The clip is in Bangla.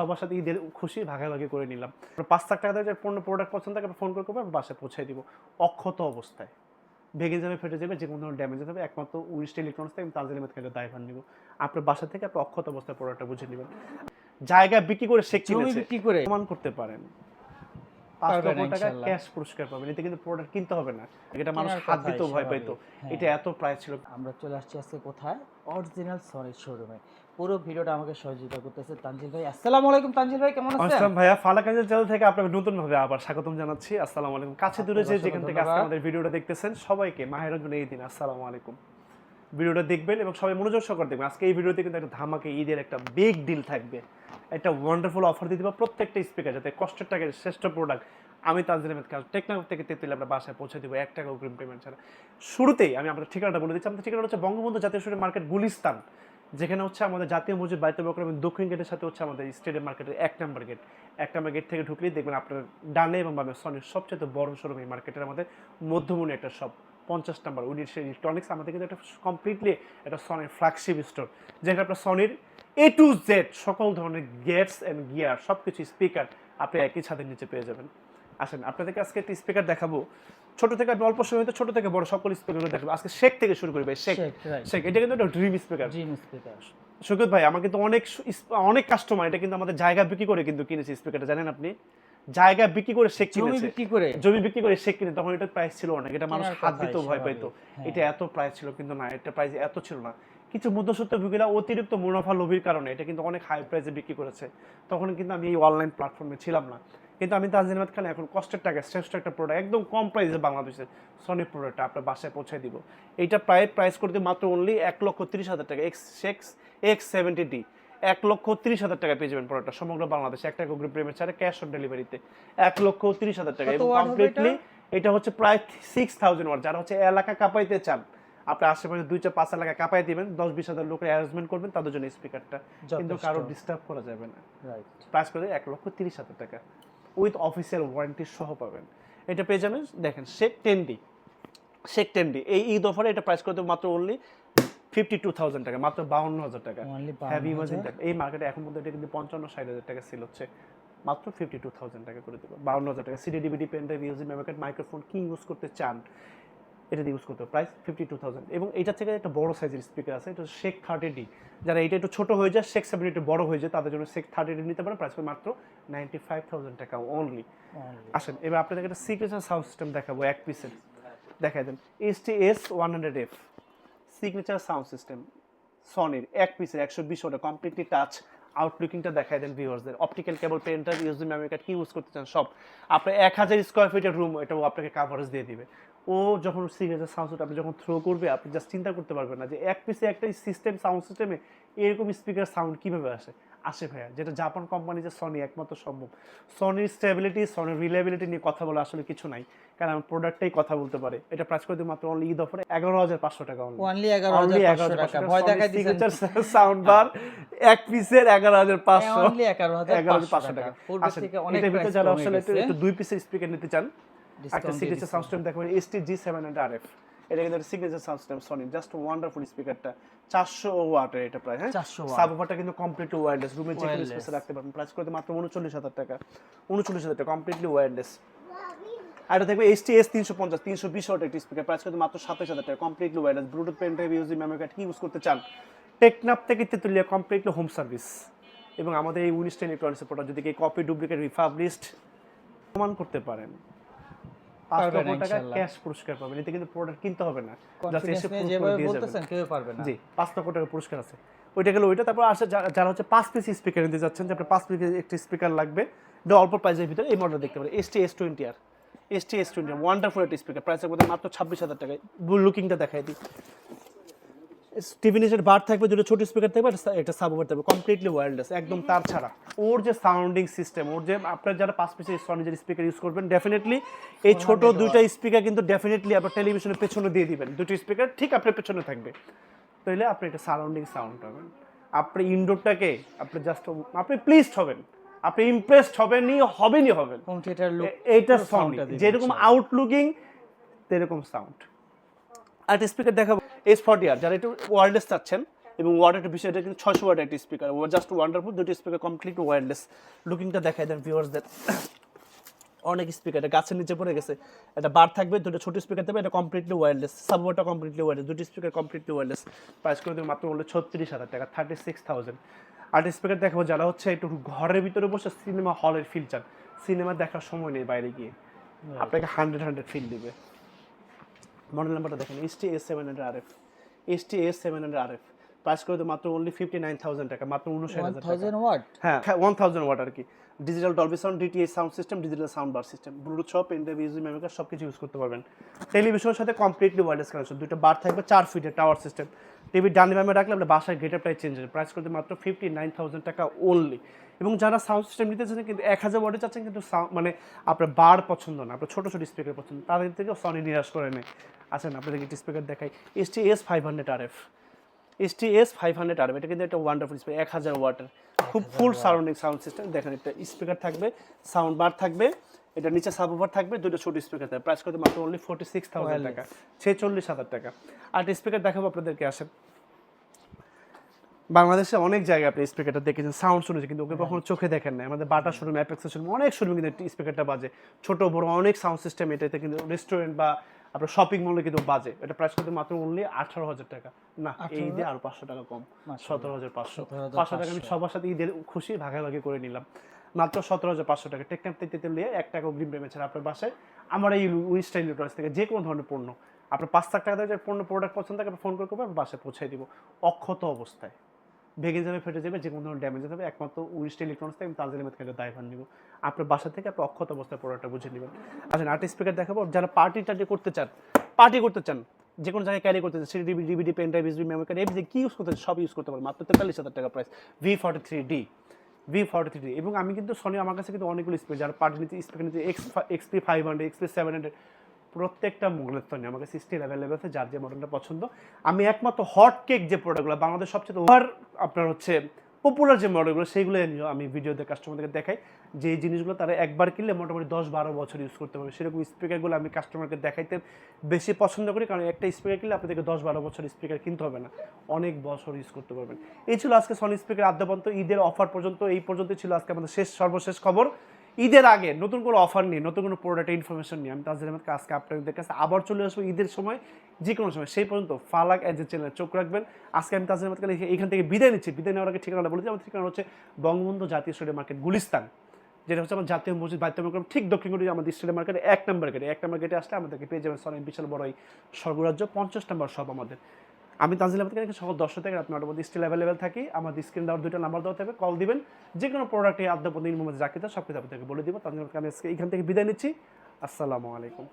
সবার সাথে ঈদের খুশি ভাগাভাগি করে নিলাম। পাঁচ লাখ টাকা দিয়ে পণ্য প্রোডাক্ট পছন্দ থাকে ফোন করে করব বাসায় পৌঁছে দিব। অক্ষত অবস্থায়। ভেঙে যাবে ফেটে যাবে যে কোনো ধরনের ড্যামেজ হবে একমাত্র উইস্ট ইলেকট্রনিক্স থেকে তাজেল আহমেদ খানের দায়ভার নিব। আপনার বাসা থেকে আপনি অক্ষত অবস্থায় প্রোডাক্টটা বুঝে নেবেন। জায়গা বিক্রি করে সে কিনেছে। বিক্রি করে। প্রমাণ করতে পারেন। পাঁচ লক্ষ টাকা ক্যাশ পুরস্কার পাবেন। এতে কিন্তু প্রোডাক্ট কিনতে হবে না। এটা মানুষ কেনার হাত দিতেও ভয় পাইতো। এটা এত প্রাইস ছিল। আমরা চলে আসছি আজকে কোথায়? অরিজিনাল সনির শোরুমে পুরো ভিডিওটা আমাকে সহযোগিতা করতেছে তানজিল ভাই। আসসালামু আলাইকুম তানজিল ভাই কেমন আছেন? আসসালাম ভাইয়া ফালাকাজের চ্যানেল থেকে আপনাকে নতুন ভাবে আবার স্বাগতম জানাচ্ছি। আসসালামু আলাইকুম। কাছে দূরে যে যেখান থেকে আজকে আমাদের ভিডিওটা দেখতেছেন সবাইকে মাহের রমজান এই দিন আসসালামু আলাইকুম। ভিডিওটা দেখবেন এবং সবাই মনোযোগ সহকারে দেখবেন। আজকে এই ভিডিওতে কিন্তু একটা ধামাকে ঈদের একটা বিগ ডিল থাকবে। একটা ওয়ান্ডারফুল অফার দিয়ে দিব প্রত্যেকটা স্পিকার যাতে কষ্টের টাকার শ্রেষ্ঠ প্রোডাক্ট আমি তাজদিন আহমেদ খান টেকনাফ থেকে তেতুল আমরা বাসায় পৌঁছে দেবো এক টাকা অগ্রিম পেমেন্ট ছাড়া। শুরুতেই আমি আমাদের ঠিকানাটা বলে দিচ্ছি। আমাদের ঠিকানা হচ্ছে বঙ্গবন্ধু জাতীয় স্টেডিয়াম মার্কেট গুলিস্তান। যেখানে হচ্ছে আমাদের জাতীয় মসজিদ বাইতুল বকরমের দক্ষিণ গেটের সাথে হচ্ছে আমাদের স্টেডিয়াম মার্কেটের এক নম্বর গেট। এক নম্বর গেট থেকে ঢুকলেই দেখবেন আপনার ডানে এবং বামে সনির সবচেয়ে বড় শোরুম এই মার্কেটের আমাদের মধ্যমণি একটা শপ পঞ্চাশ নাম্বার উনিশ ইলেকট্রনিক্স আমাদের কিন্তু একটা কমপ্লিটলি একটা সনির ফ্ল্যাগশিপ স্টোর যেখানে আপনার সনির এ টু জেড সকল ধরনের গেটস অ্যান্ড গিয়ার সব কিছু স্পিকার আপনি একই ছাদের নিচে পেয়ে যাবেন। আসেন আপনাদেরকে আজকে একটা স্পিকার দেখাবো। ছোট থেকে আমি অল্প সময় ছোট থেকে বড় সকল স্পিকারগুলো দেখাবো আজকে শেক থেকে শুরু করি ভাই শেক শেখ, এটা কিন্তু একটা dream speaker dream speaker Saikat ভাই আমার কিন্তু অনেক অনেক কাস্টমার এটা কিন্তু আমাদের জায়গা বিক্রি করে কিন্তু কিনেছে স্পিকারটা জানেন আপনি? জায়গা বিক্রি করে শেক জমি বিক্রি করে? জমি বিক্রি করে শেক কিনে তখন এটার প্রাইস ছিল অনেক। এটা মানুষ হাত দিতেও ভয় পাইতো। হ্যাঁ। এটা এত প্রাইস ছিল কিন্তু না এটা প্রাইস এত ছিল না। কিছু মধ্যসত্ত্ব ভুগিরা অতিরিক্ত মুনাফা লোভীর কারণে এটা কিন্তু অনেক হাই প্রাইসে বিক্রি করেছে। তখন কিন্তু আমি এই অনলাইন প্ল্যাটফর্মে ছিলাম না। কিন্তু আমি তাজিন আহমেদ খান এখন কষ্টের টাকা শ্রেষ্ঠ একটা প্রোডাক্ট একদম কম প্রাইসে বাংলাদেশের সনি প্রোডাক্টটা আপনার বাসায় পৌঁছে দিব। এইটা প্রায় প্রাইস করতে মাত্র অনলি এক লক্ষ তিরিশ হাজার টাকা X X X seventy D এক লক্ষ তিরিশ হাজার টাকা পেয়ে যাবেন প্রোডাক্টটা সমগ্র বাংলাদেশে। এক টাকা অগ্রিম পেমেন্ট ছাড়া ক্যাশ অন ডেলিভারিতে এক লক্ষ তিরিশ হাজার টাকা। এবং কমপ্লিটলি এটা? হচ্ছে প্রায় সিক্স থাউজেন্ড ওয়াট যারা হচ্ছে এলাকা কাঁপাইতে চান আপনি আশেপাশে দুই চার পাঁচ এলাকা কাঁপাই দিবেন দশ বিশ হাজার লোকের অ্যারেঞ্জমেন্ট করবেন তাদের জন্য স্পিকারটা কিন্তু। কারও ডিস্টার্ব করা যাবে না। প্রাইস করে এক লক্ষ তিরিশ হাজার টাকা। উইথ অফিসিয়াল ওয়ারেন্টি সহ পাবেন। এটা পেয়ে যাবেন দেখেন shake ten D shake ten D এই ঈদ অফারে এটা প্রাইস করতে মাত্র অনলি ফিফটি টু থাউজেন্ড টাকা মাত্র বাউন্ন হাজার টাকা। হ্যাভি 52,000 এই মার্কেটে এখন মধ্যে এটা কিন্তু পঞ্চান্ন ষাট হাজার টাকা সেল হচ্ছে। মাত্র ফিফটি টু থাউজেন্ড টাকা করে দেবো বাউন্ন হাজার টাকা। CD DVD pen drive Yuji memory card microphone কি ইউজ করতে চান এটা ইউজ করতে প্রাইস ফিফটি টু থাউজেন্ড এবং এটা থেকে একটা বড় সাইজের স্পিকার আছে এটা শেক থার্টি ডি যারা এটা একটু ছোট হয়ে যায় শেক সেভেন একটু বড় হয়ে যায় তাদের জন্য শেক থার্টি ডি নিতে পারেন প্রাইস মাত্র নাইনটি ফাইভ থাউজেন্ড টাকা অনলি আসেন এবার আপনাদেরকে একটা সিগনেচার সাউন্ড সিস্টেম দেখাবো এক পিসের দেখা দেন S T S one hundred F signature sound system সনির এক পিসের একশো বিশ ওটা কমপ্লিটলি টাচ আউটলুকিংটা দেখায় দেন ভিউয়ার্সদের অপটিক্যাল কেবল প্রিন্টার ইউজি মেমোরি কার্ড কি ইউজ করতে চান সব। আপনার এক হাজার স্কোয়ার ফিটের রুম এটাও আপনাকে কাভারেজ দিয়ে দিবে। ও যখন সিগনেচার সাউন্ড আপনি যখন থ্রো করবে আপনি জাস্ট চিন্তা করতে পারবেন না যে এক পিসে একটা সিস্টেম সাউন্ড সিস্টেমে এরকম স্পিকার সাউন্ড কীভাবে আসে? আসে ভাইয়া যেটা জাপান কোম্পানি যে সনি একমাত্র সম্ভব। সনির স্টেবিলিটি সনির রিলেবিলিটি নিয়ে কথা বলা আসলে কিছু নাই। কারণ প্রোডাক্টটাই কথা বলতে পারে। এটা প্রাইস করে দিই মাত্র অনলি ঈদ অফারে এগারো হাজার পাঁচশো টাকা only। অনলি এগারো হাজার পাঁচশো 11,500 টাকা। ভয় দেখাই দিচ্ছেন signature sound bar এক পিসের এগারো হাজার পাঁচশো। এগারো হাজার পাঁচশো টাকা। অনেক এটার ভিতরে যারা আসলে একটু দুই পিসের স্পিকার নিতে চান একটা সিগনেচার সাউন্ড সিস্টেম দেখবেন S T G seven hundred R F এটা কিন্তু signature sound system Sony just wonderful স্পিকারটা চারশো ওয়াটের এটা প্রায় হ্যাঁ? 400 watt। সাবওয়ারটা কিন্তু কমপ্লিটলি ওয়্যারলেস রুমে যে কোনো স্পেসে রাখতে পারবেন। প্রাইস করতে মাত্র উনচল্লিশ হাজার টাকা। উনচল্লিশ হাজার টাকা কমপ্লিটলি ওয়্যারলেস আর এটা এইচ টি এস তিনশো পঞ্চাশ তিনশো বিশ ওয়াট একটি স্পিকার প্রাইস করতে মাত্র সাতাশ হাজার টাকা completely wireless Bluetooth pen drive Yuji memory card কি ইউজ করতে চান? টেকনাপ থেকে তেতুলিয়া কমপ্লিটলি হোম সার্ভিস এবং আমাদের এই উনিশটা ইলেকট্রনিক্সের প্রোডাক্ট যদি কপি ডুপ্লিকেট রিফাবলিশড প্রমাণ করতে পারেন। টাকা ক্যাশ পুরস্কার পাবেন। এতে কিন্তু প্রোডাক্ট কিনতে হবে না। জাস্ট Confidence এসে নিয়ে proof করে যেভাবে দিয়ে যাবেন। বলতেছেন কেউ পারবে না। জি পাঁচ লক্ষ টাকা পুরস্কার আছে। ওইটা গেলো ওইটা তারপর আসে যারা হচ্ছে পাঁচ পিস স্পিকার নিতে যাচ্ছেন যে আপনার পাঁচ পিস একটি স্পিকার লাগবে এটা অল্প প্রাইসের ভিতরে এই মডেল দেখতে পারেন। S T S twenty R S T S twenty wonderful একটি স্পিকার প্রাইসের মধ্যে মাত্র ছাব্বিশ হাজার টাকায়। লুকিংটা দেখাই দিই। টিভিনিসের বার থাকবে দুটো ছোট স্পিকার থাকবে একটা- সাবওয়ার থাকবে কমপ্লিটলি ওয়্যারলেস একদম তার ছাড়া। ওর যে সাউন্ডিং সিস্টেম ওর যে আপনার যারা পাঁচ পিসের সনিজের স্পিকার ইউজ করবেন ডেফিনেটলি এই ছোট দুইটা স্পিকার কিন্তু ডেফিনেটলি আপনার টেলিভিশনের পেছনে দিয়ে দিবেন। দুটো স্পিকার ঠিক আপনার পেছনে থাকবে। তাহলে আপনি একটা সারাউন্ডিং সাউন্ড পাবেন। আপনি ইনডোরটাকে আপনি জাস্ট আপনি প্লিজড হবেন। আপনি ইমপ্রেসড হবেনই হবেনই হবেন। এইটা সাউন্ড যেরকম আউটলুকিং সেরকম সাউন্ড আর স্পিকার দেখাবো এস ফর্টি আর যারা একটু ওয়ারলেস চাচ্ছেন এবং ওয়াটারটা বিষয় এটা কিন্তু ছয়শো ওয়াট একটা স্পিকার জাস্ট ওয়ান্ডারফুল দুটি স্পিকার কমপ্লিট ওয়্যারলেস লুকিংটা দেখায় দেন ভিউয়ার্সদের অনেক স্পিকার এটা গাছের নিচে পড়ে গেছে। একটা বার থাকবে দুটো ছোট স্পিকার থাকবে এটা কমপ্লিটলি ওয়্যারলেস সাবওয়ারটা কমপ্লিটলি ওয়্যারলেস দুটি স্পিকার কমপ্লিটলি ওয়ারলেস প্রাইস করে দেবে মাত্র বললে ছত্রিশ হাজার টাকা থার্টি সিক্স থাউজেন্ড আর স্পিকার দেখাবো যারা হচ্ছে একটু ঘরের ভিতরে বসে সিনেমা হলের ফিল চান সিনেমা দেখার সময় নেই বাইরে গিয়ে। আপনাকে হান্ড্রেড হান্ড্রেড ফিল দিবে। মডেল নাম্বারটা দেখেন S T S seven hundred R F S T S seven hundred R F pass করে মাত্র অনলি ফিফটি নাইন থাউজেন্ড টাকা মাত্র উনষাট হাজার ওয়াট হ্যাঁ ওয়ান থাউজেন্ড ওয়াট আর কি। Digital Dolby sound DTS sound system digital sound bar system Bluetooth সব পেন ড্রাইভ ইউজি মেমরি সব কিছু ইউজ করতে পারবেন। টেলিভিশনের সাথে কমপ্লিটলি ওয়ারলেস কানেকশন দুটো বার থাকবে, চার ফিটের টাওয়ার সিস্টেম টিভির ডান বামে রাখলে আপনার বাসায় গেটের প্রাইস চেঞ্জ হবে। প্রাইস করতে মাত্র ফিফটি নাইন থাউজেন্ড টাকা ওনলি এবং যারা সাউন্ড সিস্টেম নিতে চাচ্ছেন কিন্তু এক হাজার ওয়াটে চাচ্ছেন কিন্তু মানে আপনার বার পছন্দ না, আপনার ছোটো ছোটো স্পিকার পছন্দ, তাদের থেকে সনি নিরাশ করে নেয়। আছেন আপনাদেরকে একটি স্পিকার দেখাই। S T S five hundred R F S T S five hundred R F এটা কিন্তু একটা ওয়ান্ডারফুল স্পিকার এক হাজার ওয়াটের খুব ফুল সারাউন্ডিং সাউন্ড সিস্টেম দেখেন একটা স্পিকার থাকবে সাউন্ড বার থাকবে এটা নিচে সাবওভার থাকবে দুটো ছোট স্পিকার থাকবে। প্রাইস করতে মাত্র অনলি ফোর্টি সিক্স থাউজেন্ড টাকা ছেচল্লিশ হাজার টাকা। আর স্পিকার দেখাবো আপনাদেরকে আসেন। বাংলাদেশে অনেক জায়গায় আপনি স্পিকারটা দেখেছেন সাউন্ড শুনেছেন কিন্তু ওকে কখনো চোখে দেখেন না আমাদের বাটা শোরুম অ্যাপেক্স শোরুম অনেক শোরুমে কিন্তু স্পিকারটা বাজে। ছোট বড় অনেক সাউন্ড সিস্টেম এটাতে কিন্তু রেস্টুরেন্ট বা আপনার শপিং মলে কিন্তু বাজে। এটা প্রাইস করতে মাত্র অনলি আঠারো হাজার টাকা। না এই দিয়ে আরও পাঁচশো টাকা কম। সতেরো হাজার পাঁচশো। পাঁচশো টাকা আমি সবার সাথে ঈদের খুশি ভাগাভাগি করে নিলাম। মাত্র সতেরো হাজার পাঁচশো টাকা। টেকনাপ থেকে নিয়ে এক টাকা অগ্রিম পেমেন্ট আপনার বাসায় আমার এই উইস্টাইল ইলেকট্রনিক্স থেকে যে কোনো ধরনের পণ্য আপনার পাঁচ লাখ টাকা দিয়ে যে পণ্য প্রোডাক্ট পছন্দ থাকে ফোন করে করবেন বাসায় পৌঁছে দিব। অক্ষত অবস্থায়। ভেঙে যাবে, ফেটে যাবে যে কোনো ধরনের ড্যামেজ হবে। একমাত্র উইস্ট ইলেকট্রনিক্স থেকে আমি তাজেল আহমেদ থেকে দায়ভার নিব। আপনার বাসা থেকে আপনি অক্ষত অবস্থায় প্রোডাক্টটা বুঝে নেবেন। আচ্ছা আর্ট স্পিকার দেখাবো। যারা পার্টি টার্টি করতে চান পার্টি করতে চান যে কোনো জায়গায় ক্যারি করতে চান CD DVD pen drive USB memory card everything কি ইউজ করতে সব ইউজ করতে পারেন। মাত্র তেতাল্লিশ হাজার টাকা price V forty three D V forty three D এবং আমি কিন্তু সনি আমার কাছে কিন্তু অনেকগুলো স্পিকার যারা পার্টি নিতে স্পিকার নিতে X XP five hundred XP seven hundred প্রত্যেকটা সনি আমার কাছে অ্যাভেলেবেল আছে, যার যে মডেলটা পছন্দ। আমি একমাত্র হট কেক যে প্রোডাক্টগুলো বাংলাদেশ সবচেয়ে ওভার আপনার হচ্ছে পপুলার যে মডেলগুলো সেইগুলো আমি- ভিডিওতে কাস্টমারদেরকে দেখাই। যে জিনিসগুলো তারা একবার কিনলে মোটামুটি দশ বারো বছর ইউজ করতে পারবে। সেরকম স্পিকারগুলো আমি কাস্টমারকে দেখাইতে বেশি পছন্দ করি, কারণ একটা স্পিকার কিনলে আপনাদেরকে দশ বারো বছর স্পিকার কিনতে হবে না। অনেক বছর ইউজ করতে পারবেন। এই ছিল আজকে সনি স্পিকার আদ্যপন্ত ঈদের অফার পর্যন্ত, এই পর্যন্ত ছিল আজকে আমাদের শেষ, সর্বশেষ খবর। ঈদের আগে নতুন কোনো অফার নিয়ে, নতুন কোনো প্রোডাক্ট ইনফরমেশন নিয়ে, আমি তাজের আহমেদকে আজকে আপনাদের কাছে আবার চলে আসব ঈদের সময় যে কোনো সময়, সেই পর্যন্ত ফালাক এজ এ চ্যানেলে চোখ রাখবেন। আজকে আমি তাজের আহমেদকে এখান থেকে বিদায় নিচ্ছি। বিদায় নেওয়ার আগে ঠিকানাটা বলেছি আমার ঠিকানা হচ্ছে বঙ্গবন্ধু জাতীয় স্টেডিয়াম মার্কেট, গুলিস্তান, যেটা হচ্ছে আমার জাতীয় মসজিদ বাধ্যক্রম ঠিক দক্ষিণ কোটি আমাদের স্টেডিয়াম মার্কেটে, এক নম্বর গেটে এক নম্বর গেটে আসলে আমাদেরকে পেয়ে যাবেন সনেক বিশাল বড় এই সর্বরাজ্য পঞ্চাশ নম্বর সব আমাদের। আমি তানজিল আহমেদ থেকে সকল দশটা থেকে রাত নটার মধ্যে স্টিল অ্যাভেলেবেল থাকি। আমার স্ক্রিন দেওয়ার দুটো নাম্বার দেওয়া থাকবে কল দিবেন। যে কোনো প্রোডাক্টে আদ্যপন্থী মধ্যে যা সব কিছু আপনাদেরকে বলে দিব। তানজিল আহমেদকে আমি এখান থেকে বিদায় নিচ্ছি। আসসালামু আলাইকুম।